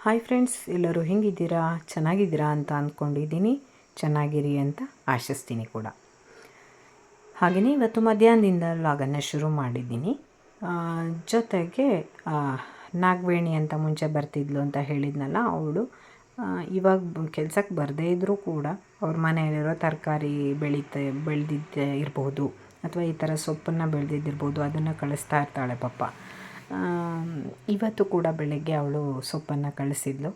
Hi friends ಎಲ್ಲರೂ ಹೆಂಗಿದ್ದೀರಾ? ಚೆನ್ನಾಗಿದ್ದೀರಾ ಅಂತ ಅಂದ್ಕೊಂಡಿದ್ದೀನಿ ಚೆನ್ನಾಗಿರಿ ಅಂತ ಆಶಿಸ್ತೀನಿ ಕೂಡ. ಹಾಗೆಯೇ ಇವತ್ತು ಮಧ್ಯಾಹ್ನದಿಂದ ಲಾಗನ್ನು ಶುರು ಮಾಡಿದ್ದೀನಿ. ಜೊತೆಗೆ ನಾಗವೇಣಿ ಅಂತ ಮುಂಚೆ ಬರ್ತಿದ್ಲು ಅಂತ ಹೇಳಿದ್ನಲ್ಲ ಅವಳು. ಇವಾಗ ಕೆಲಸಕ್ಕೆ ಬರದೇ ಇದ್ದರೂ ಕೂಡ ಅವ್ರ ಮನೆಯಲ್ಲಿರೋ ತರಕಾರಿ ಬೆಳೀತಾ ಬೆಳೆದಿದ್ದೆ ಇರ್ಬೋದು. ಅಥವಾ ಈ ಥರ ಸೊಪ್ಪನ್ನು ಬೆಳೆದಿದ್ದಿರ್ಬೋದು ಅದನ್ನು ಕಳಿಸ್ತಾ ಇರ್ತಾಳೆ ಪಾಪ. ಆಮ್, ಇವತ್ತು ಕೂಡ ಬೆಳಗ್ಗೆ ಅವಳು ಸೊಪ್ಪನ್ನು ಕಳಿಸಿದ್ಲು.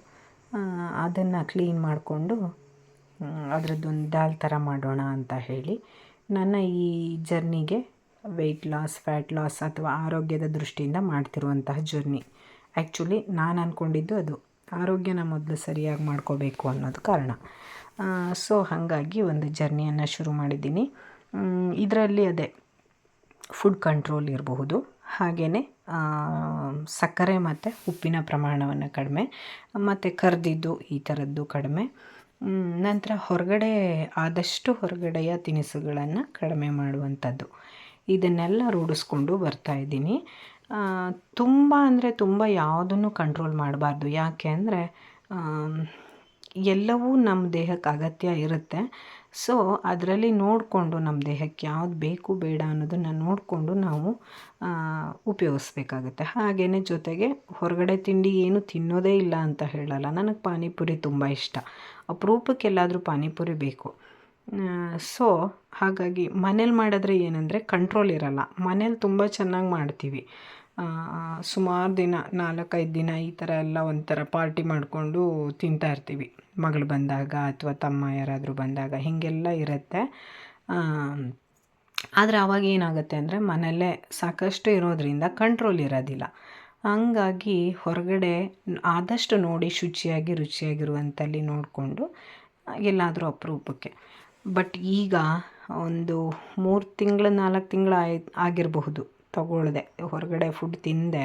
ಅದನ್ನು ಕ್ಲೀನ್ ಮಾಡಿಕೊಂಡು ಅದರದ್ದೊಂದು ದಾಲ್ ಥರ ಮಾಡೋಣ ಅಂತ ಹೇಳಿ ನನ್ನ ಈ ಜರ್ನಿಗೆ ವೆಯ್ಟ್ ಲಾಸ್ ಫ್ಯಾಟ್ ಲಾಸ್ ಅಥವಾ ಆರೋಗ್ಯದ ದೃಷ್ಟಿಯಿಂದ ಮಾಡ್ತಿರುವಂತಹ ಜರ್ನಿ. ಆ್ಯಕ್ಚುಲಿ ನಾನು ಅಂದ್ಕೊಂಡಿದ್ದು ಅದು. ಆರೋಗ್ಯನ ಮೊದಲು ಸರಿಯಾಗಿ ಮಾಡ್ಕೋಬೇಕು ಅನ್ನೋದು ಕಾರಣ. ಸೊ ಹಾಗಾಗಿ ಒಂದು ಜರ್ನಿಯನ್ನು ಶುರು ಮಾಡಿದ್ದೀನಿ. ಇದರಲ್ಲಿ ಅದೇ ಫುಡ್ ಕಂಟ್ರೋಲ್ ಇರಬಹುದು. ಹಾಗೆಯೇ ಸಕ್ಕರೆ ಮತ್ತು ಉಪ್ಪಿನ ಪ್ರಮಾಣವನ್ನು ಕಡಿಮೆ, ಮತ್ತು ಕರೆದಿದ್ದು ಈ ಥರದ್ದು ಕಡಿಮೆ. ನಂತರ ಹೊರಗಡೆ ಆದಷ್ಟು ಹೊರಗಡೆಯ ತಿನಿಸುಗಳನ್ನು ಕಡಿಮೆ ಮಾಡುವಂಥದ್ದು. ಇದನ್ನೆಲ್ಲ ರೂಢಿಸ್ಕೊಂಡು ಬರ್ತಾ ಇದ್ದೀನಿ. ತುಂಬ ಅಂದರೆ ತುಂಬ ಯಾವುದನ್ನು ಕಂಟ್ರೋಲ್ ಮಾಡಬಾರ್ದು. ಯಾಕೆ ಅಂದರೆ ಎಲ್ಲವೂ ನಮ್ಮ ದೇಹಕ್ಕೆ ಅಗತ್ಯ ಇರುತ್ತೆ. ಸೊ ಅದರಲ್ಲಿ ನೋಡಿಕೊಂಡು ನಮ್ಮ ದೇಹಕ್ಕೆ ಯಾವ್ದು ಬೇಕು, ಬೇಡ ಅನ್ನೋದನ್ನು ನೋಡಿಕೊಂಡು ನಾವು ಉಪಯೋಗಿಸಬೇಕಾಗುತ್ತೆ. ಹಾಗೆಯೇ ಜೊತೆಗೆ ಹೊರಗಡೆ ತಿಂಡಿ ಏನು ತಿನ್ನೋದೇ ಇಲ್ಲ ಅಂತ ಹೇಳಲ್ಲ. ನನಗೆ ಪಾನಿಪುರಿ ತುಂಬ ಇಷ್ಟ. ಅಪರೂಪಕ್ಕೆ ಎಲ್ಲಾದರೂ ಪಾನಿಪುರಿ ಬೇಕು. ಸೊ ಹಾಗಾಗಿ ಮನೇಲಿ ಮಾಡಿದ್ರೆ ಏನಂದರೆ ಕಂಟ್ರೋಲ್ ಇರಲ್ಲ. ಮನೇಲಿ ತುಂಬ ಚೆನ್ನಾಗಿ ಮಾಡ್ತೀವಿ. ಸುಮಾರು ದಿನ, ನಾಲ್ಕೈದು ದಿನ ಈ ಥರ ಎಲ್ಲ ಒಂಥರ ಪಾರ್ಟಿ ಮಾಡಿಕೊಂಡು ತಿಂತಾ ಇರ್ತೀವಿ. ಮಗಳು ಬಂದಾಗ ಅಥವಾ ತಮ್ಮ ಯಾರಾದರೂ ಬಂದಾಗ ಹೀಗೆಲ್ಲ ಇರುತ್ತೆ. ಆದರೆ ಆವಾಗ ಏನಾಗುತ್ತೆ ಅಂದರೆ ಮನೆಯಲ್ಲೇ ಸಾಕಷ್ಟು ಇರೋದರಿಂದ ಕಂಟ್ರೋಲ್ ಇರೋದಿಲ್ಲ. ಹಂಗಾಗಿ ಹೊರಗಡೆ ಆದಷ್ಟು ನೋಡಿ ಶುಚಿಯಾಗಿ ರುಚಿಯಾಗಿರುವಂಥಲ್ಲಿ ನೋಡಿಕೊಂಡು ಎಲ್ಲಾದರೂ ಅಪರೂಪಕ್ಕೆ. ಬಟ್ ಈಗ ಒಂದು ಮೂರು ತಿಂಗಳು, ನಾಲ್ಕು ತಿಂಗಳು ಆಯ್, ಆಗಿರಬಹುದು. ತಗೊಳ್ದೆ, ಹೊರಗಡೆ ಫುಡ್ ತಿಂದೆ,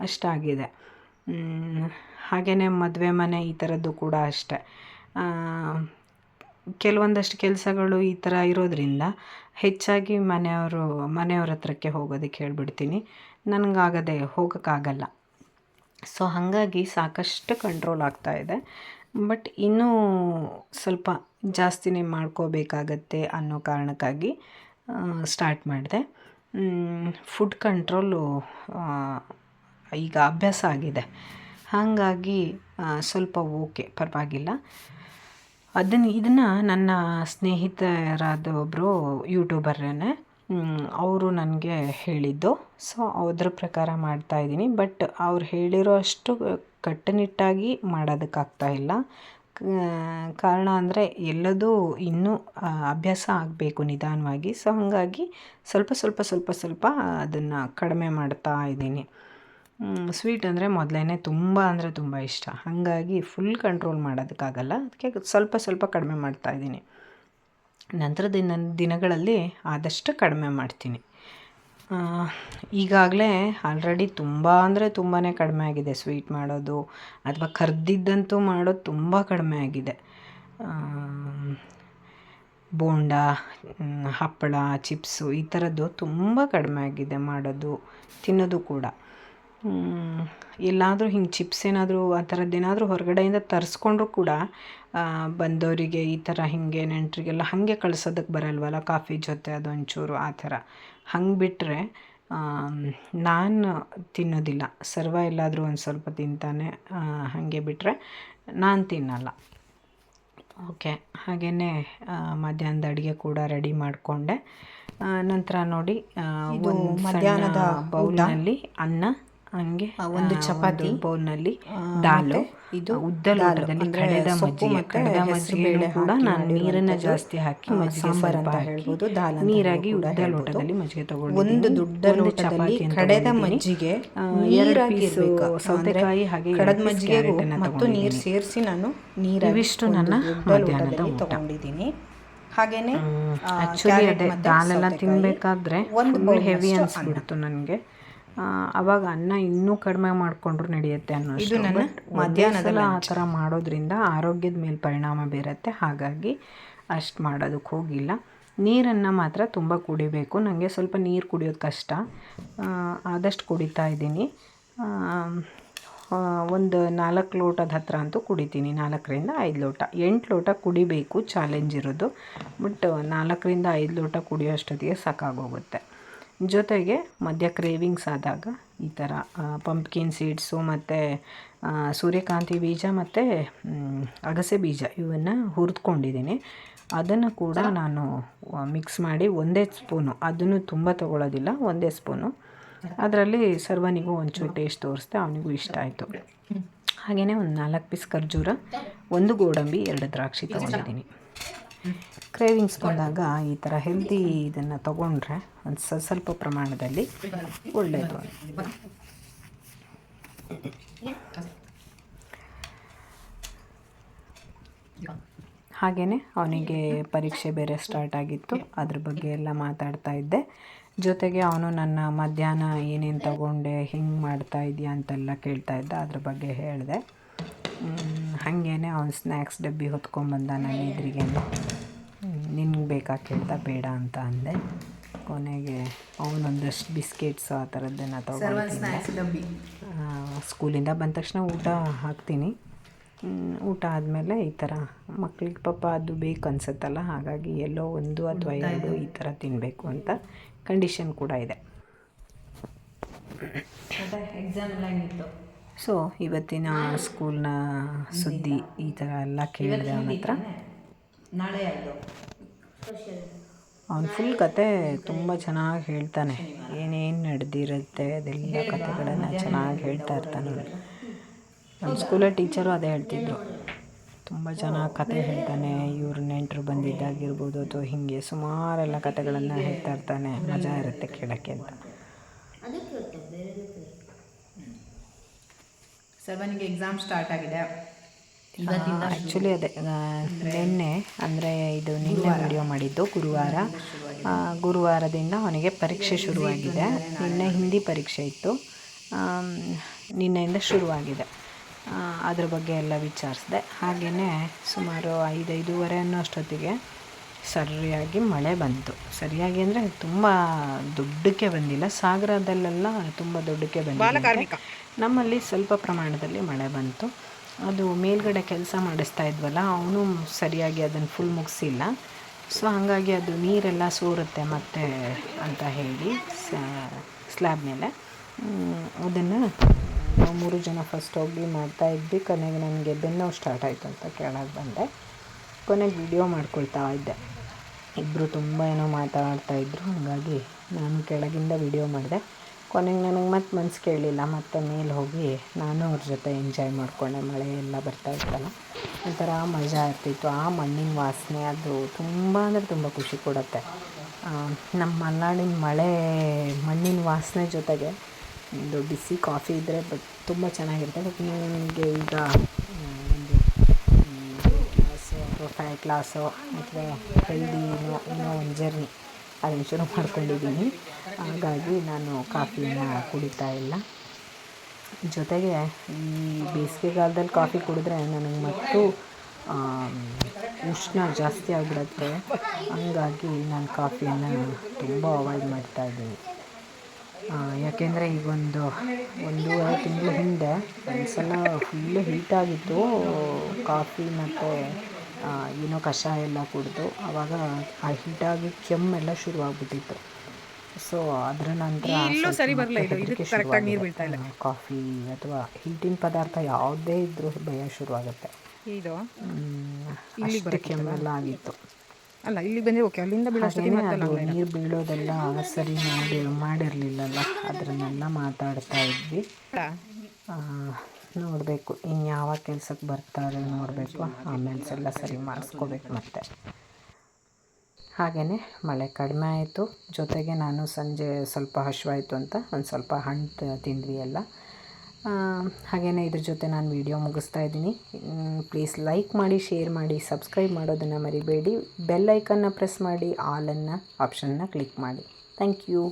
ಅಷ್ಟಾಗಿದೆ. ಹಾಗೆಯೇ ಮದುವೆ ಮನೆ ಈ ಥರದ್ದು ಕೂಡ ಅಷ್ಟೆ. ಕೆಲವೊಂದಷ್ಟು ಕೆಲಸಗಳು ಈ ಥರ ಇರೋದರಿಂದ ಹೆಚ್ಚಾಗಿ ಮನೆಯವರು, ಮನೆಯವ್ರ ಹತ್ರಕ್ಕೆ ಹೋಗೋದಕ್ಕೆ ಹೇಳ್ಬಿಡ್ತೀನಿ. ನನಗಾಗದೆ ಹೋಗೋಕ್ಕಾಗಲ್ಲ. ಸೊ ಹಾಗಾಗಿ ಸಾಕಷ್ಟು ಕಂಟ್ರೋಲ್ ಆಗ್ತಾ ಇದೆ. ಬಟ್ ಇನ್ನೂ ಸ್ವಲ್ಪ ಜಾಸ್ತಿನೇ ಮಾಡ್ಕೋಬೇಕಾಗತ್ತೆ ಅನ್ನೋ ಕಾರಣಕ್ಕಾಗಿ ಸ್ಟಾರ್ಟ್ ಮಾಡಿದೆ. ಫುಡ್ ಕಂಟ್ರೋಲು ಈಗ ಅಭ್ಯಾಸ ಆಗಿದೆ. ಹಾಗಾಗಿ ಸ್ವಲ್ಪ ಓಕೆ ಪರವಾಗಿಲ್ಲ. ಅದನ್ನು, ಇದನ್ನು ನನ್ನ ಸ್ನೇಹಿತರಾದ ಒಬ್ಬರು ಯೂಟ್ಯೂಬರೇನೆ ಅವರು ನನಗೆ ಹೇಳಿದ್ದು. ಸೊ ಅದ್ರ ಪ್ರಕಾರ ಮಾಡ್ತಾ ಇದ್ದೀನಿ. ಬಟ್ ಅವ್ರು ಹೇಳಿರೋ ಅಷ್ಟು ಕಟ್ಟುನಿಟ್ಟಾಗಿ ಮಾಡೋದಕ್ಕಾಗ್ತಾ ಇಲ್ಲ. ಕಾರಣ ಅಂದರೆ ಎಲ್ಲದೂ ಇನ್ನೂ ಅಭ್ಯಾಸ ಆಗಬೇಕು ನಿಧಾನವಾಗಿ. ಸೊ ಹಾಗಾಗಿ ಸ್ವಲ್ಪ ಸ್ವಲ್ಪ ಸ್ವಲ್ಪ ಸ್ವಲ್ಪ ಅದನ್ನು ಕಡಿಮೆ ಮಾಡ್ತಾ ಇದ್ದೀನಿ. ಸ್ವೀಟ್ ಅಂದರೆ ಮೊದಲೇ ತುಂಬ ಅಂದರೆ ತುಂಬ ಇಷ್ಟ. ಹಾಗಾಗಿ ಫುಲ್ ಕಂಟ್ರೋಲ್ ಮಾಡೋದಕ್ಕಾಗಲ್ಲ. ಅದಕ್ಕೆ ಸ್ವಲ್ಪ ಸ್ವಲ್ಪ ಕಡಿಮೆ ಮಾಡ್ತಾ ಇದ್ದೀನಿ. ನಂತರ ದಿನ, ದಿನಗಳಲ್ಲಿ ಆದಷ್ಟು ಕಡಿಮೆ ಮಾಡ್ತೀನಿ. ಈಗಾಗಲೇ ಆಲ್ರೆಡಿ ತುಂಬ ಅಂದರೆ ತುಂಬಾ ಕಡಿಮೆ ಆಗಿದೆ ಸ್ವೀಟ್ ಮಾಡೋದು, ಅಥವಾ ಕರೆದಿದ್ದಂತೂ ಮಾಡೋದು ತುಂಬ ಕಡಿಮೆ ಆಗಿದೆ. ಬೋಂಡ ಹಪ್ಪಳ, ಚಿಪ್ಸು ಈ ಥರದ್ದು ತುಂಬ ಕಡಿಮೆ ಆಗಿದೆ ಮಾಡೋದು, ತಿನ್ನೋದು ಕೂಡ. ಎಲ್ಲಾದರೂ ಹಿಂಗೆ ಚಿಪ್ಸ್ ಏನಾದರೂ ಆ ಥರದ್ದು ಏನಾದರೂ ಹೊರಗಡೆಯಿಂದ ತರಿಸ್ಕೊಂಡ್ರು ಕೂಡ ಬಂದವರಿಗೆ ಈ ಥರ ಹೀಗೆ ನೆಂಟರಿಗೆಲ್ಲ ಹಾಗೆ ಕಳ್ಸೋದಕ್ಕೆ ಬರಲ್ವಲ್ಲ ಕಾಫಿ ಜೊತೆ ಅದೊಂಚೂರು ಆ ಥರ. ಹಂಗೆ ಬಿಟ್ಟರೆ ನಾನು ತಿನ್ನೋದಿಲ್ಲ. ಸರ್ವ ಎಲ್ಲಾದರೂ ಒಂದು ಸ್ವಲ್ಪ ತಿಂತಾನೆ ಹಾಗೆ ಬಿಟ್ಟರೆ ನಾನು ತಿನ್ನಲ್ಲ. ಓಕೆ ಹಾಗೇ ಮಧ್ಯಾಹ್ನದ ಅಡುಗೆ ಕೂಡ ರೆಡಿ ಮಾಡಿಕೊಂಡೆ. ನಂತರ ನೋಡಿ ಒಂದು ಮಧ್ಯಾಹ್ನದ ಬೌಲ್ನಲ್ಲಿ ಅನ್ನ ಹಂಗೆ ಒಂದು ಚಪಾತಿ, ಬೌಲ್ನಲ್ಲಿ ನಲ್ಲಿ ದಾಲು ಇದು ಉದ್ದ ದಾಲು, ಲೋಟದಲ್ಲಿ ಅಂದ್ರೆ ಕಡೆದ ಸೊಪ್ಪು ಮಜ್ಜಿಗೆ ಕಡೆದ ಮಜ್ಜಿಗೆ ಬೇಳೆ ಕೂಡ ನಾನು ನೀರನ್ನ ಜಾಸ್ತಿ ಹಾಕಿ ಮಜ್ಜಿಗೆ ಅಂತ ಹೇಳ್ಬೋದು, ದಾಲ್ ನೀರಾಗಿ ಉದ್ದ ಲೋಟದಲ್ಲಿ ಮಜ್ಜಿಗೆ ಒಂದು ದೊಡ್ಡ ಒಂದು ಲೋಟದಲ್ಲಿ ಚಪಾತಿಯನ್ನು ಕಡೆದ ಮಜ್ಜಿಗೆ ನೀರಾಗಿರ್ಬೇಕು ಸೌತೆಕಾಯಿ ಹಾಗೆ ಕಡದ ಕ್ಯಾರೆಟನ್ನು ಮತ್ತು ನೀರು. ಸೇರಿಸಿ ನಾನು ನೀರು ಇವಿಷ್ಟು ನನ್ನ ದೊಡ್ಡ ಮಧ್ಯಾಹ್ನದ. ತಗೊಂಡಿದ್ದೀನಿ. ಹಾಗೇನೆ ಆಕ್ಚುಲಿ ಅದೇ ದಾಲೆಲ್ಲ ತಿನ್ಬೇಕಾದ್ರೆ ಒಂದು ಹೆವಿ ಅನಿಸ್ಬಿಡ್ತು ನನಗೆ. ಅವಾಗ ಅನ್ನ ಇನ್ನೂ ಕಡಿಮೆ ಮಾಡಿಕೊಂಡ್ರು ನಡೆಯುತ್ತೆ ಅನ್ನೋ ಇದು ನನ್ನ ಮಧ್ಯಾಹ್ನದ ಆ ಥರ ಮಾಡೋದ್ರಿಂದ ಆರೋಗ್ಯದ ಮೇಲೆ ಪರಿಣಾಮ ಬೀರುತ್ತೆ. ಹಾಗಾಗಿ ಅಷ್ಟು ಮಾಡೋದಕ್ಕೆ ಹೋಗಿಲ್ಲ. ನೀರನ್ನು ಮಾತ್ರ ತುಂಬ ಕುಡಿಬೇಕು. ನನಗೆ ಸ್ವಲ್ಪ ನೀರು ಕುಡಿಯೋದು ಕಷ್ಟ. ಆದಷ್ಟು ಕುಡಿತಾ ಇದ್ದೀನಿ. ಒಂದು ನಾಲ್ಕು ಲೋಟದ ಹತ್ರ ಅಂತೂ ಕುಡಿತೀನಿ. ನಾಲ್ಕರಿಂದ ಐದು ಲೋಟ. ಎಂಟು ಲೋಟ ಕುಡಿಬೇಕು. ಚಾಲೆಂಜ್ ಇರೋದು. ಬಟ್ ನಾಲ್ಕರಿಂದ ಐದು ಲೋಟ ಕುಡಿಯೋ ಅಷ್ಟೊತ್ತಿಗೆ ಸಾಕಾಗೋಗುತ್ತೆ. ಜೊತೆಗೆ ಮಧ್ಯ ಕ್ರೇವಿಂಗ್ಸ್ ಆದಾಗ ಈ ಥರ ಪಂಪ್ಕಿನ್ ಸೀಡ್ಸು ಮತ್ತು ಸೂರ್ಯಕಾಂತಿ ಬೀಜ ಮತ್ತು ಅಗಸೆ ಬೀಜ ಇವನ್ನು ಹುರಿದ್ಕೊಂಡಿದ್ದೀನಿ. ಅದನ್ನು ಕೂಡ ನಾನು ಮಿಕ್ಸ್ ಮಾಡಿ ಒಂದೇ ಸ್ಪೂನು ಅದನ್ನು ತುಂಬ ತಗೊಳ್ಳೋದಿಲ್ಲ, ಒಂದೇ ಸ್ಪೂನು ಅದರಲ್ಲಿ ಸರ್ವನಿಗೂ ಒಂಚೂರು ಟೇಸ್ಟ್ ತೋರಿಸ್ದೆ, ಅವನಿಗೂ ಇಷ್ಟ ಆಯಿತು. ಹಾಗೆಯೇ ಒಂದು ನಾಲ್ಕು ಪೀಸ್ ಖರ್ಜೂರ, ಒಂದು ಗೋಡಂಬಿ, ಎರಡು ದ್ರಾಕ್ಷಿ ತೊಗೊಂಡಿದ್ದೀನಿ. ಕ್ರೇವಿಂಗ್ಸ್ ಬಂದಾಗ ಈ ಥರ ಹೆಲ್ದಿ ಇದನ್ನು ತೊಗೊಂಡ್ರೆ ಒಂದು ಸ್ವಲ್ಪ ಸ್ವಲ್ಪ ಪ್ರಮಾಣದಲ್ಲಿ ಒಳ್ಳೆಯದು ಹಾಗೆಯೇ ಅವನಿಗೆ ಪರೀಕ್ಷೆ ಬೇರೆ ಸ್ಟಾರ್ಟ್ ಆಗಿತ್ತು. ಅದ್ರ ಬಗ್ಗೆ ಎಲ್ಲ ಮಾತಾಡ್ತಾ ಇದ್ದೆ. ಜೊತೆಗೆ ಅವನು ನನ್ನ ಮಧ್ಯಾಹ್ನ ಏನೇನು ತಗೊಂಡೆ, ಹೆಂಗೆ ಮಾಡ್ತಾ ಇದೆಯಾ ಅಂತೆಲ್ಲ ಕೇಳ್ತಾ ಇದ್ದ. ಅದ್ರ ಬಗ್ಗೆ ಹೇಳಿದೆ. ಹಾಗೇ ಅವ್ನು ಸ್ನ್ಯಾಕ್ಸ್ ಡಬ್ಬಿ ಹೊತ್ಕೊಂಬಂದ ನನ್ನ ಎದುರಿಗೆ ನಿನಗೆ ಬೇಕಾ ಕೇಳ್ತಾ ಬೇಡ ಅಂತ ಅಂದೆ. ಕೊನೆಗೆ ಅವನೊಂದಷ್ಟು ಬಿಸ್ಕೆಟ್ಸ್ ಆ ಥರದ್ದನ್ನು ತಗೊಂಡು ಸ್ಕೂಲಿಂದ ಬಂದ ತಕ್ಷಣ ಊಟ ಹಾಕ್ತೀನಿ. ಊಟ ಆದಮೇಲೆ ಈ ಥರ ಮಕ್ಳಿಗೆ ಪಾಪ ಅದು ಬೇಕು ಅನ್ಸುತ್ತಲ್ಲ ಹಾಗಾಗಿ ಎಲ್ಲೋ ಒಂದು ಅಥವಾ ಎರಡು ಈ ಥರ ತಿನ್ನಬೇಕು ಅಂತ ಕಂಡೀಷನ್ ಕೂಡ ಇದೆ. ಸೊ ಇವತ್ತಿನ ಸ್ಕೂಲ್ನ ಸುದ್ದಿ ಈ ಥರ ಎಲ್ಲ ಕೇಳಿದೆ ಅವನ ಹತ್ರ. ನಾಳೆ ಅವ್ನು ಫುಲ್ ಕತೆ ತುಂಬ ಚೆನ್ನಾಗಿ ಹೇಳ್ತಾನೆ. ಏನೇನು ನಡೆದಿರುತ್ತೆ ಅದೆಲ್ಲ ಕತೆಗಳನ್ನು ಚೆನ್ನಾಗಿ ಹೇಳ್ತಾ ಇರ್ತಾನೆ. ನಮ್ಮ ಸ್ಕೂಲ ಟೀಚರು ಅದೇ ಹೇಳ್ತಿದ್ರು. ತುಂಬ ಚೆನ್ನಾಗಿ ಕತೆ ಹೇಳ್ತಾನೆ, ಇವ್ರ ನೆಂಟರು ಬಂದಿದ್ದಾಗಿರ್ಬೋದು ಅಥವಾ ಹೀಗೆ ಸುಮಾರೆಲ್ಲ ಕತೆಗಳನ್ನು ಹೇಳ್ತಾ ಇರ್ತಾನೆ. ಮಜಾ ಇರುತ್ತೆ ಕೇಳೋಕ್ಕೆ ಅಂತ. ಸರ್ ನನಗೆ ಎಕ್ಸಾಮ್ ಸ್ಟಾರ್ಟ್ ಆಗಿದೆ. ಆ್ಯಕ್ಚುಲಿ ಅದೇ ನಿನ್ನೆ ಅಂದರೆ ಇದು ನಿನ್ನೆ ವಿಡಿಯೋ ಮಾಡಿದ್ದು ಗುರುವಾರ. ಗುರುವಾರದಿಂದ ಅವನಿಗೆ ಪರೀಕ್ಷೆ ಶುರುವಾಗಿದೆ. ನಿನ್ನೆ ಹಿಂದಿ ಪರೀಕ್ಷೆ ಇತ್ತು. ನಿನ್ನೆಯಿಂದ ಶುರುವಾಗಿದೆ. ಅದ್ರ ಬಗ್ಗೆ ಎಲ್ಲ ವಿಚಾರಿಸಿದೆ. ಹಾಗೆಯೇ ಸುಮಾರು ಐದೈದೂವರೆ ಅನ್ನೋ ಅಷ್ಟೊತ್ತಿಗೆ ಸರಿಯಾಗಿ ಮಳೆ ಬಂತು. ಸರಿಯಾಗಿ ಅಂದರೆ ತುಂಬ ದೊಡ್ಡಕ್ಕೆ ಬಂದಿಲ್ಲ. ಸಾಗರದಲ್ಲೆಲ್ಲ ತುಂಬ ದೊಡ್ಡಕ್ಕೆ ಬಂದಿಲ್ಲ ನಮ್ಮಲ್ಲಿ ಸ್ವಲ್ಪ ಪ್ರಮಾಣದಲ್ಲಿ ಮಳೆ ಬಂತು. ಅದು ಮೇಲ್ಗಡೆ ಕೆಲಸ ಮಾಡಿಸ್ತಾ ಇದ್ವಲ್ಲ, ಅವನು ಸರಿಯಾಗಿ ಅದನ್ನು ಫುಲ್ ಮುಗಿಸಿಲ್ಲ. ಸೊ ಹಾಗಾಗಿ ಅದು ನೀರೆಲ್ಲ ಸೋರುತ್ತೆ ಮತ್ತೆ ಅಂತ ಹೇಳಿ ಸ್ಲ್ಯಾಬ್ ಮೇಲೆ. ಅದನ್ನು ನಾವು ಮೂರು ಜನ ಫಸ್ಟ್ ಹೋಗಿ ಮಾಡ್ತಾ ಇದ್ವಿ. ಕೊನೆಗೆ ನನಗೆ ಬೆನ್ನೋ ಸ್ಟಾರ್ಟ್ ಆಯಿತು ಅಂತ ಕೇಳೋಕ್ಕೆ ಬಂದೆ. ಕೊನೆಗೆ ವಿಡಿಯೋ ಮಾಡ್ಕೊಳ್ತಾ ಇದ್ದೆ. ಇಬ್ಬರು ತುಂಬ ಏನೋ ಮಾತಾಡ್ತಾ ಇದ್ದರು ಹಾಗಾಗಿ ನಾನು ಕೆಳಗಿಂದ ವಿಡಿಯೋ ಮಾಡಿದೆ. ಕೊನೆಗೆ ನನಗೆ ಮತ್ತೆ ಮನ್ಸು ಕೇಳಲಿಲ್ಲ ಮತ್ತೆ ಮೇಲೆ ಹೋಗಿ ನಾನು ಅವ್ರ ಜೊತೆ ಎಂಜಾಯ್ ಮಾಡಿಕೊಂಡೆ, ಮಳೆ ಎಲ್ಲ ಬರ್ತಾ ಇತ್ತಲ್ಲ. ಒಂಥರ ಮಜಾ ಇರ್ತಿತ್ತು. ಆ ಮಣ್ಣಿನ ವಾಸನೆ ಅದು ತುಂಬ ಅಂದರೆ ತುಂಬ ಖುಷಿ ಕೊಡುತ್ತೆ. ನಮ್ಮ ಮಲೆನಾಡಿನ ಮಳೆ, ಮಣ್ಣಿನ ವಾಸನೆ ಜೊತೆಗೆ ಒಂದು ಬಿಸಿ ಕಾಫಿ ಇದ್ದರೆ ಬಟ್ ತುಂಬ ಚೆನ್ನಾಗಿರುತ್ತೆ. ಬಟ್ ನನಗೆ ಈಗ ಒಂದು ಕ್ಲಾಸು ಅಥವಾ ಫೈವ್ ಕ್ಲಾಸು ಅಥವಾ ಹೆಲ್ದಿ ಏನೋ ಒಂದು ಜರ್ನಿ ಅದನ್ನು ಶುರು ಮಾಡ್ಕೊಂಡಿದ್ದೀನಿ ಹಾಗಾಗಿ ನಾನು ಕಾಫಿನ ಕುಡಿತಾ ಇಲ್ಲ. ಜೊತೆಗೆ ಈ ಬೇಸಿಗೆಗಾಲದಲ್ಲಿ ಕಾಫಿ ಕುಡಿದ್ರೆ ನನಗೆ ಮತ್ತು ಉಷ್ಣ ಜಾಸ್ತಿ ಆಗಿಬಿಡುತ್ತೆ ಹಂಗಾಗಿ ನಾನು ಕಾಫಿಯನ್ನು ತುಂಬ ಅವಾಯ್ಡ್ ಮಾಡ್ತಾ ಇದ್ದೀನಿ. ಯಾಕೆಂದರೆ ಈಗ ಒಂದು ಒಂದೂವರೆ ತಿಂಗಳ ಹಿಂದೆ ಒಂದು ಸಲ ಫುಲ್ಲು ಹೀಟಾಗಿತ್ತು ಕಾಫಿ ಮತ್ತು ಏನೋ ಕಷಾಯ ಎಲ್ಲ ಕುಡಿದು ಆವಾಗ ಆ ಹೀಟಾಗಿ ಕೆಮ್ಮೆಲ್ಲ ಶುರುವಾಗ್ಬಿಟ್ಟಿತ್ತು. ಸೊ ಅದರ ನಂತರ ಕಾಫಿ ಅಥವಾ ಹೀಟಿನ ಪದಾರ್ಥ ಯಾವುದೇ ಇದ್ರೂ ಭಯ ಶುರುವಾಗುತ್ತೆ. ಇದು? ಇಲ್ಲಿ ಕೆಮ್ಮೆಲ್ಲ ಆಗಿತ್ತು. ಅಲ್ಲ ಇಲ್ಲಿ ಬಂದ್ರೆ ಓಕೆ. ಅಲ್ಲಿಂದ ಅದು ನೀರು ಬೀಳೋದೆಲ್ಲ ಸರಿ ಮಾಡಿ ಮಾಡಿರಲಿಲ್ಲಲ್ಲ ಅದರನ್ನೆಲ್ಲ ಮಾತಾಡ್ತಾ ಇದ್ವಿ. ನೋಡಬೇಕು ಇನ್ಯಾವ ಯಾವ ಕೆಲಸಕ್ಕೆ ಬರ್ತಾರೆ ನೋಡಬೇಕು. ಆಮೇಲೆ ಎಲ್ಲ ಸರಿ ಮಾಡಿಸ್ಕೋಬೇಕು ಮತ್ತೆ. ಹಾಗೆಯೇ ಮಳೆ ಕಡಿಮೆ ಆಯಿತು. ಜೊತೆಗೆ ನಾನು ಸಂಜೆ ಸ್ವಲ್ಪ ಹಶ್ವಾಯಿತು ಅಂತ ಒಂದು ಸ್ವಲ್ಪ ಹಣ್ಣು ತಿಂದ್ವಿ ಎಲ್ಲ. ಹಾಗೆಯೇ ಇದ್ರ ಜೊತೆ ನಾನು ವಿಡಿಯೋ ಮುಗಿಸ್ತಾ ಇದ್ದೀನಿ. ಪ್ಲೀಸ್ ಲೈಕ್ ಮಾಡಿ ಶೇರ್ ಮಾಡಿ ಸಬ್ಸ್ಕ್ರೈಬ್ ಮಾಡೋದನ್ನು ಮರಿಬೇಡಿ. ಬೆಲ್ ಐಕನ್ನ ಪ್ರೆಸ್ ಮಾಡಿ ಆಲನ್ನು ಆಪ್ಷನ್ನ ಕ್ಲಿಕ್ ಮಾಡಿ. Thank you